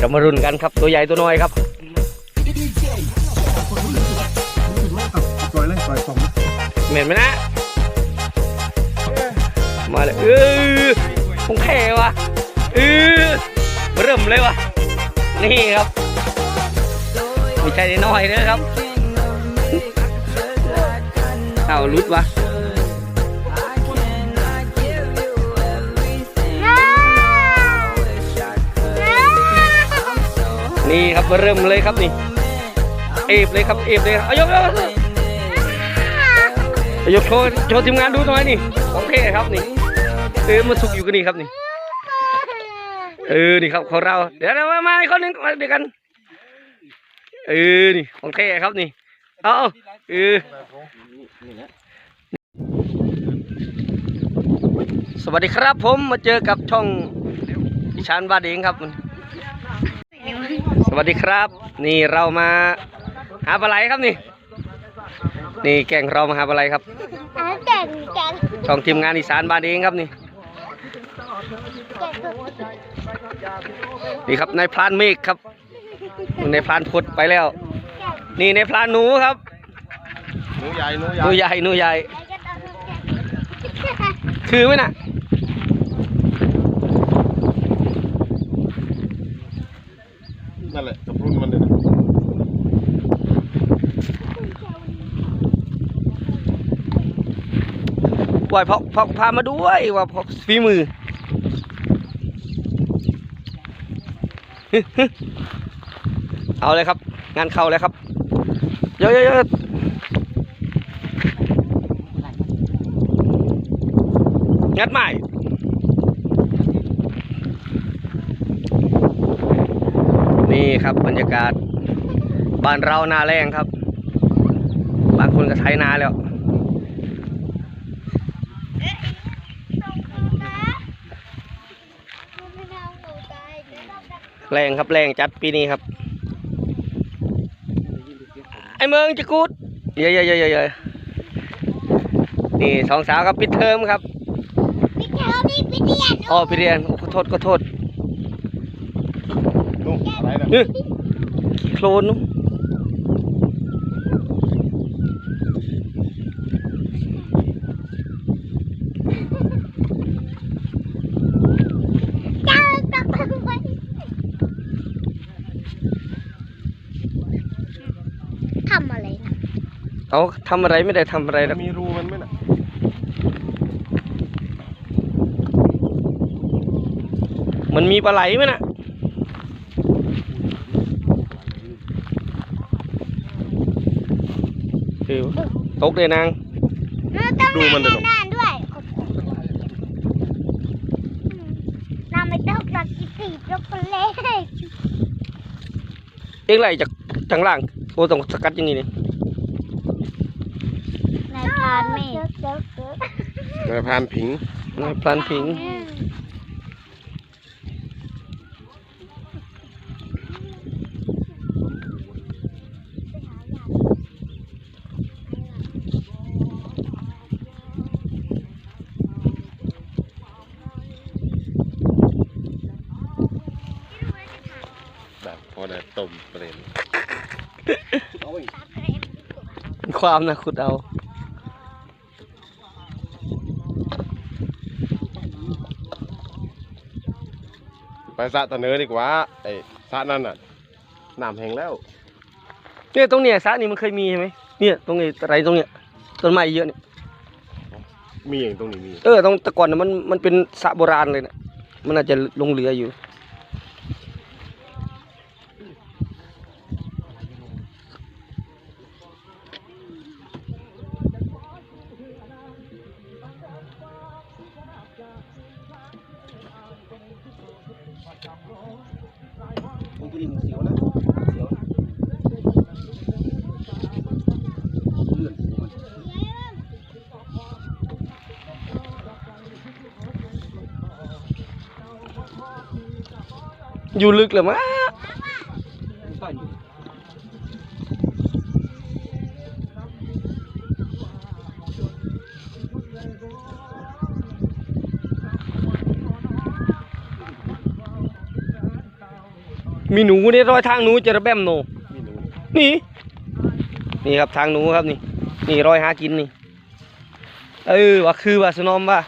เรามารุนกันครับตัวใหญ่ตัวน้อยครับปล่อยเลยปล่อยสองเหม็นไหมนะมาเลยเออคงแค่วะเออเริ่มเลยวะนี่ครับไม่ใช่น้อยๆเลยครับเอาลุดวะ นี่ครับเริ่มเลยครับนี่เอฟเลยครับเอฟเลยเอายกยกยกโชว์โชว์ทีมงานดูหน่อยนี่ของเท่ครับนี่เออมาสุกอยู่กันนี่ครับนี่เออนี่ครับของเรา เดี๋ยวเรามามาอีกคนหนึงมาเดี๋ยวกันเออนี่ของเท่ครับนี่เอาเออสวัสดีครับผมมาเจอกับช่องอิชานบาเดงครับ สวัสดีครับ นี่เรามาหาปลาไหลครับนี่ นี่แก่งเรามาหาปลาไหลครับอ่าเก่งเก่งช่องทีมงานอีสานบานเองครับนี่เก่งนี่ครับนายพรานเมฆครับนายพรานพดไปแล้ว นี่นายพรานหนูครับหนูใหญ่หนูหนูใหญ่หนูใหญ่คือไหมน่ะ นั่นแหละกับรุ่นมันเลยนะปล่อยพกพกพามาด้วยว่าพกฝีมือเอาเลยครับ งานเข้าเลยครับเยอะเยอะเยอะงัดใหม่นี่ ครับ บรรยากาศบ้านเราหนาแรงครับ บางคนก็ใช้นาแล้วแรงครับแรงจัดปีนี้ครับ ไอ้เมืองจะกูดเยอะเยอะเยอะเยอะนี่สองสาวครับปิดเทอมครับพี่เทอพี่พี่เดียนอ๋อไปเรียนขอโทษขอโทษ นุ่อะไรนะเฮ้ยขี้โคลนนู้นจ้าตักทำไมทำอะไรนะเอาทำอะไรไม่ได้ทำอะไรหรอกมีรูมันไหมน่ะมันมีปลาไหลไหมน่ะคือ ตกเลยนาง ดูมันเลยนานด้วยน้ำไม่ต้องตักกินสีช็อกโกแลตเอ็งไหลจากทางล่างโอ้ต้องสกัดอย่างนี้นี่นายพานเมฆนายพรานผิงนายพลันผิง อได้ต้มเปรนความนะขุดเอาไปสระตะเนอดีกว่าไอ้สระนั่นน่ะน้ำแห้งแล้วเนี่ยตรงเนี้ยสระนี่มันเคยมีใช่ไหมเนี่ยตรงนี้อะไรตรงเนี้ยต้นไม้เยอะเนี่ยมีอย่างตรงนี้มีเออตรงแตะก่อนน่ะมันมันเป็นสระโบราณเลยนะมันอาจจะลงเรืออยู่ อยู่ลึกเลยมั้งมีหนูนี่รอยทางหนูจะระแบมโนมีหนูนี่นี่ครับทางหนูครับนี่ นี่รอยหากินนี่ เออว่าคือว่าสนอมว่า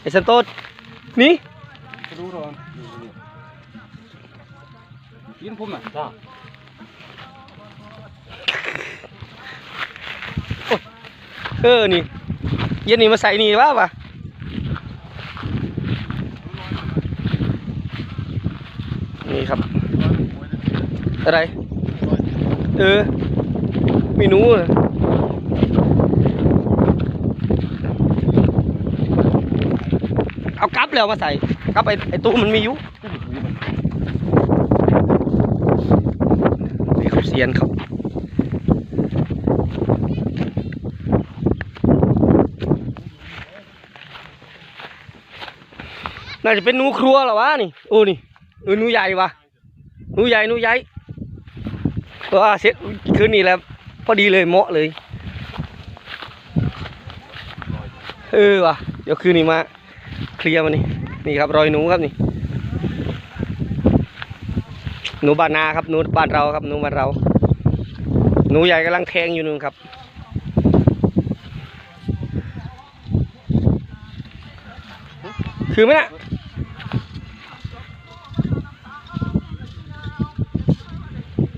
ไอ้สันโตดนี่รู้ร้อน ยินผมอะจ้าเออนี่เย็นนี่มาใส่นี่ว่าปะนี่ครับ อะไร เออมีหนูเหรอเอากลับแล้วมาใส่กลับไอ้ไอ้ตู้มันมีอยู่นี่ครับ เซียนครับ น่าจะเป็นหนูครัวหรอวะนี่โอ้นี่เออหนูใหญ่วะหนูใหญ่หนูใหญ่ว่าเสร็จคืนนี้แล้วพอดีเลยเหมาะเลย เออว่ะเดี๋ยวคืนนี้มา เคลียร์มันนี่นี่ครับรอยหนูครับนี่ หนูบ้านนาครับหนูบ้านเราครับหนูบ้านเรา หนูใหญ่กำลังแทงอยู่นึงครับ คือไหมน่ะ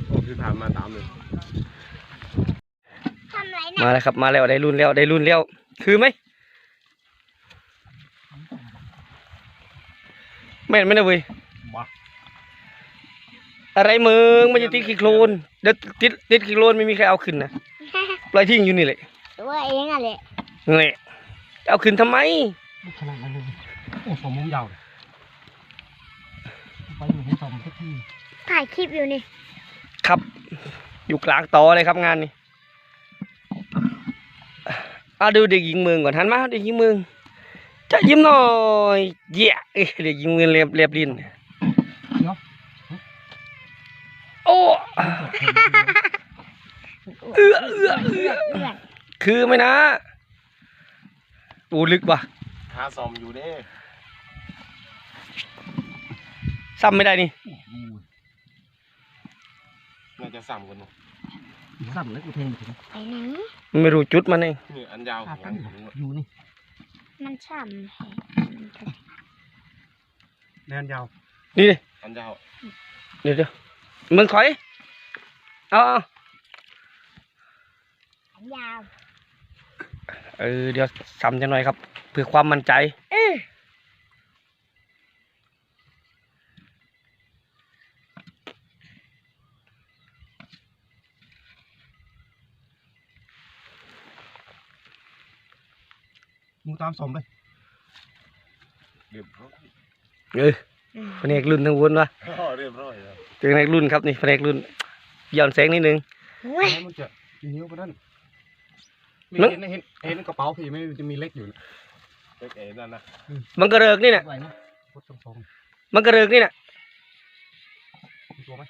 โอ้คือถามมาตามเลยทำไรมานะแล้วครับมาแล้วได้รุ่นแล้วได้รุ่นแล้วคือไหมแม่นไหมนะเว้ย อะไรมึงมันจะติดขี้โคลนเดี๋ยวติดติดขี้โคลนไม่มีใครเอาขึ้นนะปล่อยทิ้งอยู่นี่แหละตัวเองอะแหละเงี้ยเอาขึ้นทำไมขนาดนั้นเลยโอ้ผมมุมยาวเลยไปอยู่ให้สมทุกที่ถ่ายคลิปอยู่นี่ครับ อยู่กลางต่อเลยครับงานนี้เอาดูเด็กหญิงเมืองก่อนทันมาเด็กหญิงเมืองจะยิ้มหน่อยเยี่ยเอ้ยเด็กหญิงเมืองเรียบเรียบลิ้น เอื้อเอื้อเอื้อเพื่อคือไหมนะอูลึกว่ะหาซอมอยู่เด้ซ้ำไม่ได้นี่น่าจะซ้ำกันเนอะสั่นแล้วกูเทงถึงไปไหนมันไม่รู้จุดมันเองนี่อันยาวของมันอยู่อยู่นี่มันฉ่แนนยาวนี่ดิอันยาวเดี๋ยวเดี๋ยวมึงถอยเอาเอา ยาว เออเดี๋ยวซ้ำจังหน่อยครับเพื่อความมั่นใจเออมูตามสมเลยเรียบร้อยเออแผนกรุ่นทั้งวนวะอ๋อเรียบร้อยแล้วแผนกรุ่นครับนี่แผนกรุ่นย้อนแสงนิดนึงเว้ยมันจะนิ้วก็นั่นนึ กเห็นเห็นเห็นกระเป๋าพี่ไม่จะมีเล็กอยู่เล็กเอ็นั่นนะมันกระเริกนี่น่ะไหวนะกดตรงมันกระเริกนี่น่ะๆมีตัวไหม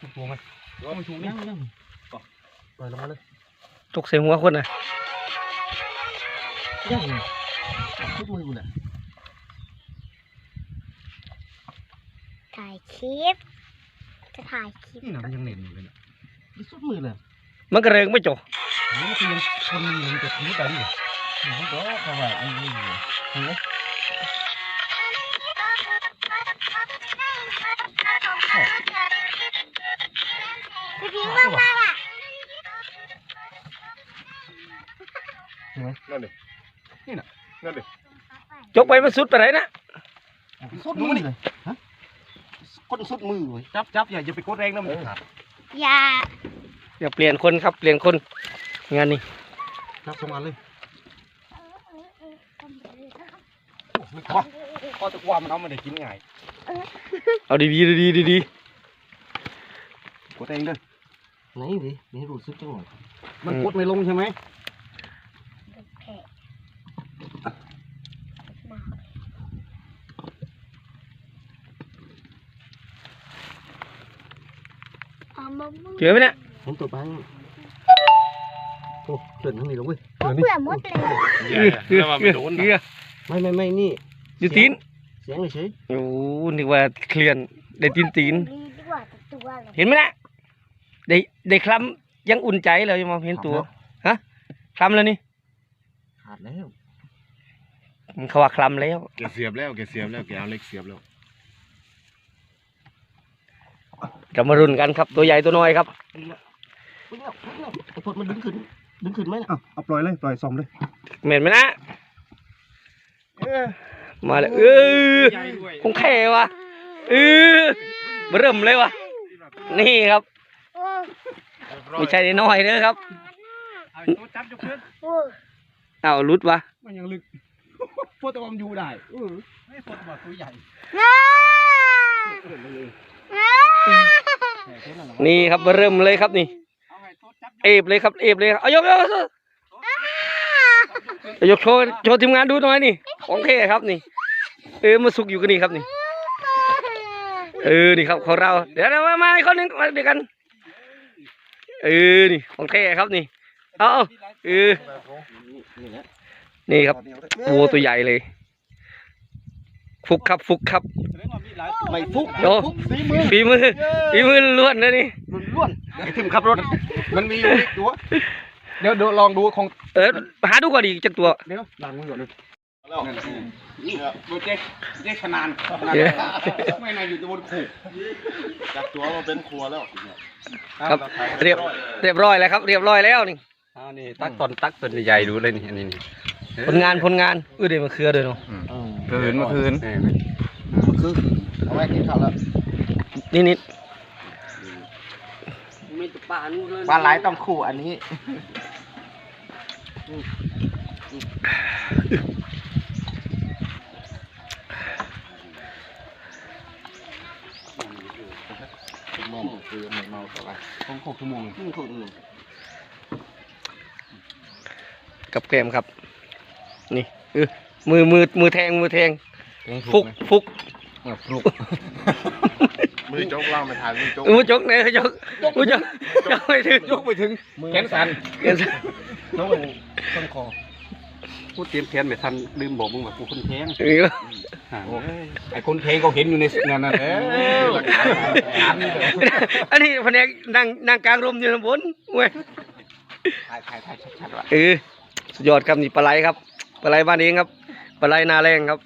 มีตัวไหมตัวไม่ถูกนี่ปล่อยลงมาเลยตกใส่หัวคนน่ะยังไงทุกมือกูเนี่ย ถ่ายคลิป จะถ่ายคลิปนี่นะมันยังเน่นอยู่เลยเนี่ยนี่สุดมือเลยมันกระเริกไม่จบนี่มันคือยังคนมันยังจะรู้ได้ดิมันก็เพราะว่าอันนี้อยู่เห็นไหมพี่พิงค์มากๆอะนั่นดินี่น่ะนั่นดิจกไปมันสุดไปไหนนะสุดมือเลย ฮะกดสุดมือเลยจับจับอย่าอย่าไปกดแรงนะมันจะขาดอย่าอย่าเปลี่ยนคนครับ เปลี่ยนคน งานนี้จับสองอันเลยไม่ขอขอตะกวามันเอามาได้กินง่ายเอาดีๆดีๆดีกดเองเด้อไหนดินี่รู้สึกจังหวะมันกดไม่ลงใช่ไหม เอามามึงๆเจอไหมเนี่ยเห็นตัวบ้างโอ้เกินทั้งนี้แล้วเว้ยโอ้เบื่อหมดเลยแล้วมันไม่โดนเกลือไม่ไม่ไม่นี่อยู่ตีนเสียงเฉยโอ้นึกว่าเคลียนได้ตีนตีนดีดีกว่าตัวเลยเห็นไหมนะได้ได้คลำยังอุ่นใจเลยยังมองเห็นตัวฮะคลำแล้วนี่ขาดแล้วมันเขาว่าคลำแล้วแกเสียบแล้วแกเสียบแล้วแกเอาเหล็กเสียบแล้ว เรามารุนกันครับ ตัวใหญ่ตัวน้อยครับเฮ้ยเนี่ยเฮ้ยเนี่ยไอ้พดมันดึงขึ้น ดึงขึ้นไหมน่ะเอาเอาปล่อยเลยปล่อยซ่อมเลยเหม็นไหมนะมาเลยเออคงแค่วะเออเริ่มเลยวะนี่ครับโอ้ไม่ใช่น้อยๆเด้อครับโอ้อ้าวรุดวะมันยังลึกพวกตะวอมอยู่ได้เออไม่พวกตะวอมตัวใหญ่ น้าน้านี่ครับเริ่มเลยครับนี่ เอฟเลยครับเอฟเลยเอายกยกยกยกโชว์โชว์ทีมงานดูหน่อยนี่ของเท่ครับนี่ เออมาสุกอยู่กันนี่ครับนี่ เออนี่ครับของเรา เดี๋ยวเรามามาอีกคนหนึงมาเดี๋ยวกัน เออนี่ของเท่ครับนี่ เอาเอาเออนี่แหละนี่ครับวัวตัวใหญ่เลย ฟุกครับฟุกครับ ไม่ฟุกโอ้ฝีมือฝีมือฝีมือล้วนนะนี่ล้วนไอ้ทิมขับรถ มันมีอยู่อีกตัวเดี๋ยวเดี๋ยวลองดูของเออหาดูก่อนดีจักตัว เดี๋ยวล้างมือก่อนเลยดูเจ๊เจ๊ขนานเดี๋ยวไม่นานอยู่บนขู่จากตัวมาเป็นครัวแล้วครับ เรียบเรียบร้อยแล้วครับ เรียบร้อยแล้วนี่อ่านี่ตักตอนตักตัวใหญ่ดูเลยนี่อันนี้นี่ผลงานผลงานเออเดี๋ยวมาเครือเลยเนาะ คืนเมื่อคืนคือเอาไว้กินข้าวแล้วนี่นิดมีปลานู่นเลยปลาไหลต้องคู่อันนี้มองคือไม่เมาต่อไปของหกชั่วโมงนี่คนหนึ่งกับแกมครับ นี่เออ มือมือมือแทงมือแทงฟุกฟุกฟลุกมือโจ๊กล่างไปทานมือโจ๊กมือจกเนี่ยจกมือจกจกไม่ถึงยกไปถึงแขนสั่นเกินน้องต้นคอพูดเตรียมแขนไม่ทันลืมบอกมึงว่ากูคนแทงเอออ่าไอ้คนแทงเขาเห็นอยู่ในนั่นนั่นเออหลักฐานหลักฐานนี่เลยอันนี้แผนกนั่งนั่งกลางร่มอยู่ข้างบนเว้ยถ่ายถ่ายถ่ายชัดๆว่ะเออสุดยอดครับนี่ปลาไหลครับปลาไหลบ้านเองครับป ลาไหลนาแรงครับ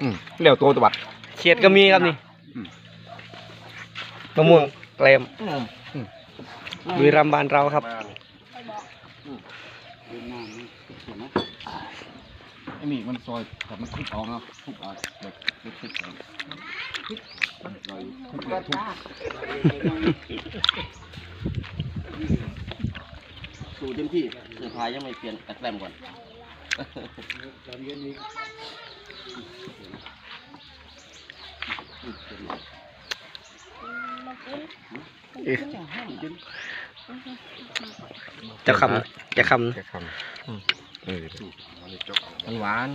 อืมเลี้ยวตัวตวัด เขียดก็มีครับนี่มะม่วงแกลมบุรีรัมย์บ้านเราครับไอ้นี่มันซอยแต่มันคุกเอาเนาะคุกเอาแบบคุกๆเอาคุกแล้วทุก สูเต็มที่เสื้อผ้ายังไม่เปลี่ยนแต่แกล้มก่อนจะคำจะคแกคำเออนี่โจ๊กมันหวาน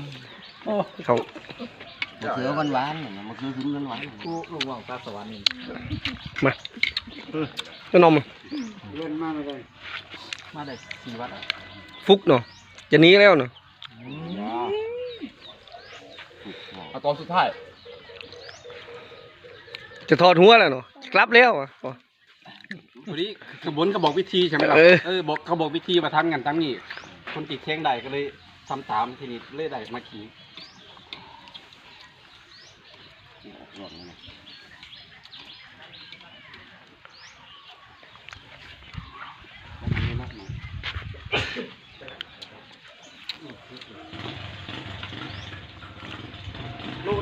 ำเขามะเขือหวานหวานๆมะเขือขึ้นหวานๆกูลุงว่างตาสวรรค์นี่ก็นมเล่นมากเลย มาได้สี่วัดอะฟุกเนาะจะหนี้แล้วเนาะเอาตอนสุดท้ายจะถอดหัวแล้วเนาะกลับแล้วอะอ๋อ วันนี้ขบวนเขาบอกวิธีใช่ไหมล่ะเออ เออบอกเขาบอกวิธีมาทำกันตั้งนี่คนติดเทงได้ก็เลยทำตามทีนี้เลยได้มาขี่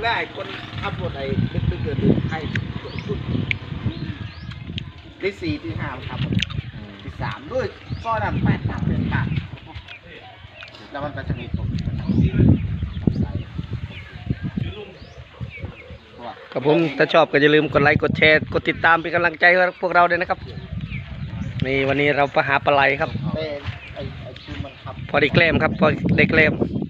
ได้คนขับรถไอ้ลึกๆเกินใครที่สี่ที่ห้าครับที่สามด้วยก็นำแปดตับเป็นตับแล้วมันไปชนิดผมครับผมถ้าชอบก็อย่าลืมกดไลค์กดแชร์กดติดตามเป็นกำลังใจให้พวกเราด้วยนะครับนี่วันนี้เราไปหาปลาไหลครับเป็นไอ้ไอ้ที่มันขับพอได้แกล้มครับ พอได้แกล้มม